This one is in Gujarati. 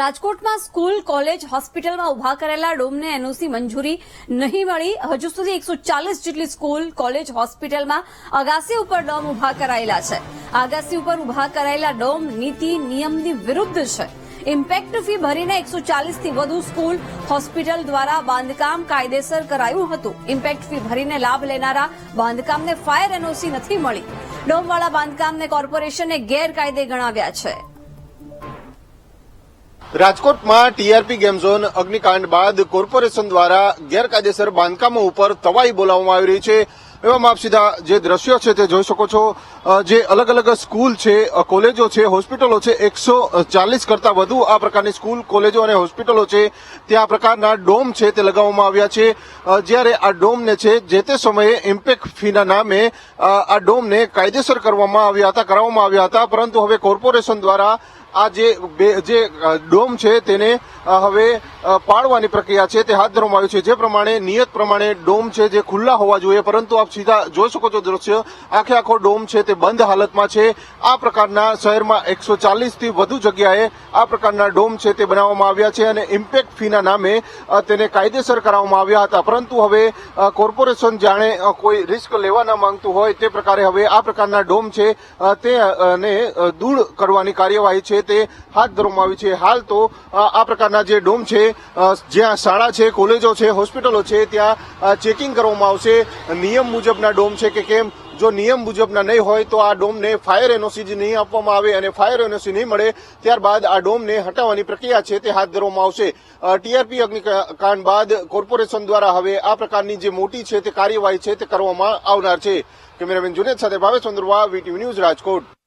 રાજકોટમાં સ્કૂલ, કોલેજ, હોસ્પિટલમાં ઊભા કરેલા ડોમને એનઓસી મંજૂરી નહીં મળી. હજુ સુધી એકસો જેટલી સ્કૂલ, કોલેજ, હોસ્પિટલમાં અગાસી ઉપર ડોમ ઊભા કરાયેલા છે. અગાસી ઉપર ઊભા કરાયેલા ડોમ નીતિ નિયમની વિરુદ્ધ છે. ઇમ્પેક્ટ ફી ભરીને એકસો ચાલીસથી વધુ સ્કૂલ, હોસ્પિટલ દ્વારા બાંધકામ કાયદેસર કરાયું હતું. ઇમ્પેક્ટ ફી ભરીને લાભ લેનારા બાંધકામને ફાયર એનઓસી નથી મળી. ડોમવાળા બાંધકામને કોર્પોરેશને ગેરકાયદે ગણાવ્યા છે. રાજકોટમાં ટીઆરપી ગેમ ઝોન અગ્નિકાંડ બાદ કોર્પોરેશન દ્વારા ગેરકાયદેસર બાંધકામો ઉપર તવાઈ બોલાવવામાં આવી રહી છે. એવામાં આપ સીધા જે દ્રશ્યો છે તે જોઈ શકો છો. જે અલગ અલગ સ્કૂલ છે કોલેજો છે, હોસ્પિટલો છે, એકસો ચાલીસ કરતા વધુ આ પ્રકારની સ્કૂલ, કોલેજો અને હોસ્પિટલો છે. ત્યાં આ પ્રકારના ડોમ છે તે લગાવવામાં આવ્યા છે. જ્યારે આ ડોમને છે, જે તે સમયે ઇમ્પેક્ટ ફીના નામે આ ડોમને કાયદેસર કરવામાં આવ્યા હતા, કરાવવામાં આવ્યા હતા. પરંતુ હવે કોર્પોરેશન દ્વારા આ જે જે ડોમ છે તેને હવે પાડવાની પ્રક્રિયા છે તે હાથ ધરવામાં આવી છે. જે પ્રમાણે, નિયત પ્રમાણે ડોમ છે જે ખુલ્લા હોવા જોઈએ, પરંતુ આપ સીધા જોઈ શકો છો દ્રશ્ય, આખે આખો ડોમ છે તે બંધ હાલતમાં છે. આ પ્રકારના શહેરમાં એકસો થી વધુ જગ્યાએ આ પ્રકારના ડોમ છે તે બનાવવામાં આવ્યા છે અને ઇમ્પેક્ટ ફીના નામે તેને કાયદેસર કરાવવામાં આવ્યા હતા. પરંતુ હવે કોર્પોરેશન જાણે કોઈ રિસ્ક લેવા ન માંગતું હોય તે પ્રકારે હવે આ પ્રકારના ડોમ છે તેને દૂર કરવાની કાર્યવાહી છે. તે હાથ ધરવામાં આવી છે. હાલ તો આ પ્રકારના જે ડોમ છે જ્યાં શાળા છે, કોલેજો છે, હોસ્પિટલો છે, ત્યાં ચેકિંગ કરવામાં આવશે. નિયમ મુજબના ડોમ છે કે કેમ? જો નિયમ મુજબના નહીં હોય તો આ ડોમને ફાયર એનઓસી નહીં આપવામાં આવે અને ફાયર એનઓસી નહીં મળે, ત્યારબાદ આ ડોમને હટાવવાની પ્રક્રિયા છે તે હાથ ધરવામાં આવશે. ટીઆરપી અગ્નિકાંડ બાદ કોર્પોરેશન દ્વારા હવે આ પ્રકારની જે મોટી છે તે કાર્યવાહી છે તે કરવામાં આવનાર છે. કેમેરામેન જુનેદ સાથે ભાવેશ ચંદ્રવા વીટીવી ન્યૂઝ રાજકોટ.